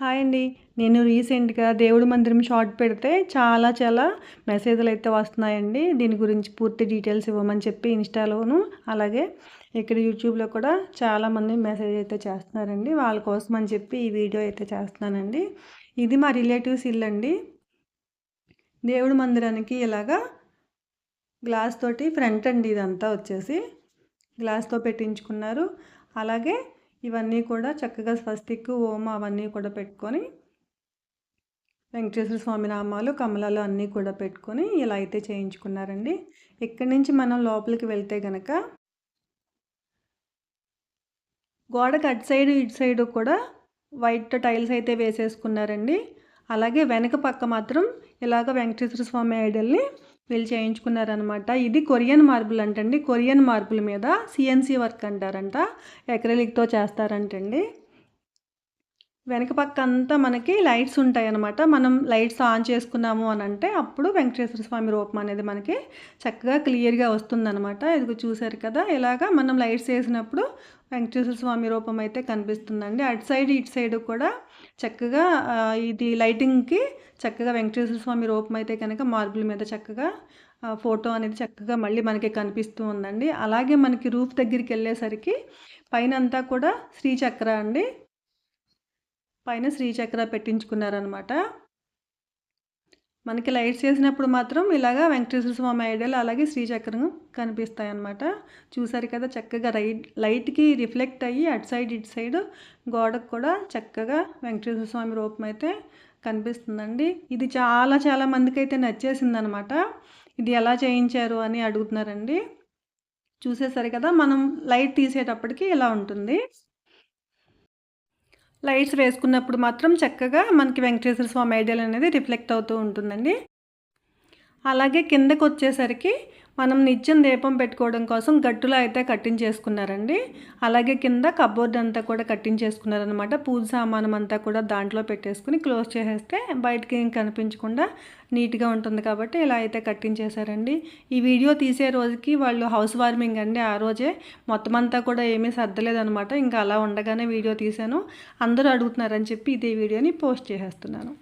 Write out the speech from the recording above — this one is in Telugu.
హాయ్ అండి. నేను రీసెంట్గా దేవుడి మందిరం షార్ట్ పెడితే చాలా చాలా మెసేజ్లు అయితే వస్తున్నాయండి. దీని గురించి పూర్తి డీటెయిల్స్ ఇవ్వమని చెప్పి ఇన్స్టాలోను అలాగే ఇక్కడ యూట్యూబ్లో కూడా చాలామంది మెసేజ్ అయితే చేస్తున్నారండి. వాళ్ళ కోసం అని చెప్పి ఈ వీడియో అయితే చేస్తున్నానండి. ఇది మా రిలేటివ్స్ ఇల్లు అండి. దేవుడి మందిరానికి ఇలాగా గ్లాస్ తోటి ఫ్రంట్ అండి ఇదంతా వచ్చేసి. గ్లాస్తో పెట్టించుకున్నారు. అలాగే ఇవన్నీ కూడా చక్కగా స్వస్తిక్ ఓమ అవన్నీ కూడా పెట్టుకొని వెంకటేశ్వర స్వామి నామాలు కమలాలు అన్నీ కూడా పెట్టుకొని ఇలా అయితే చేయించుకున్నారండి. ఇక్కడి నుంచి మనం లోపలికి వెళ్తే గనక గోడకు అటు సైడ్ ఇటు సైడ్ కూడా వైట్ టైల్స్ అయితే వేసేసుకున్నారండి. అలాగే వెనక పక్క మాత్రం ఇలాగ వెంకటేశ్వర స్వామి ఐడల్ని వీళ్ళు చేయించుకున్నారనమాట ఇది కొరియన్ మార్బుల్ అంటండి. కొరియన్ మార్బుల్ మీద సిఎన్సి వర్క్ అంటారంట. ఎక్రలిక్తో చేస్తారంటండి. వెనక పక్క అంతా మనకి లైట్స్ ఉంటాయి అనమాట మనం లైట్స్ ఆన్ చేసుకున్నాము అని అంటే అప్పుడు వెంకటేశ్వర స్వామి రూపం అనేది మనకి చక్కగా క్లియర్గా వస్తుందన్నమాట. ఇది చూసారు కదా ఇలాగా మనం లైట్స్ వేసినప్పుడు వెంకటేశ్వర స్వామి రూపం అయితే కనిపిస్తుందండి. అటు సైడ్ ఇటు సైడ్ కూడా చక్కగా ఇది లైటింగ్కి చక్కగా వెంకటేశ్వర స్వామి రూపం అయితే కనుక మార్బుల్ మీద చక్కగా ఫోటో అనేది చక్కగా మళ్ళీ మనకి కనిపిస్తూ ఉందండి. అలాగే మనకి రూఫ్ దగ్గరికి వెళ్ళేసరికి పైన అంతా కూడా శ్రీచక్ర అండి. పైన శ్రీచక్ర పెట్టించుకున్నారనమాట మనకి లైట్స్ వేసినప్పుడు మాత్రం ఇలాగా వెంకటేశ్వర స్వామి ఐడియల్ అలాగే శ్రీచక్రం కనిపిస్తాయి అన్నమాట చూసారు కదా చక్కగా రైట్ లైట్కి రిఫ్లెక్ట్ అయ్యి అటు సైడ్ ఇటు సైడ్ గోడకు కూడా చక్కగా వెంకటేశ్వర స్వామి రూపం అయితే కనిపిస్తుందండి. ఇది చాలా చాలా మందికి అయితే నచ్చేసింది అనమాట ఇది ఎలా చేయించారు అని అడుగుతున్నారండి. చూసేసరి కదా మనం లైట్ తీసేటప్పటికి ఇలా ఉంటుంది. లైట్స్ వేసుకున్నప్పుడు మాత్రం చక్కగా మనకి వెంకటేశ్వర స్వామి ఐడియల్ అనేది రిఫ్లెక్ట్ అవుతూ ఉంటుందండి. అలాగే కిందకు వచ్చేసరికి మనం నిత్యం దీపం పెట్టుకోవడం కోసం గట్టులో అయితే కట్టించేసుకున్నారండి. అలాగే కింద కబోర్డ్ అంతా కూడా కట్టించేసుకున్నారనమాట పూజ సామానం అంతా కూడా దాంట్లో పెట్టేసుకుని క్లోజ్ చేసేస్తే బయటకి ఏం కనిపించకుండా నీట్గా ఉంటుంది కాబట్టి ఇలా అయితే కట్టించేశారండి. ఈ వీడియో తీసే రోజుకి వాళ్ళు హౌస్ వార్మింగ్ అండి ఆ రోజే. మొత్తం అంతా కూడా ఏమీ సర్దలేదనమాట ఇంకా అలా ఉండగానే వీడియో తీశాను. అందరూ అడుగుతున్నారని చెప్పి ఇదే వీడియోని పోస్ట్ చేసేస్తున్నాను.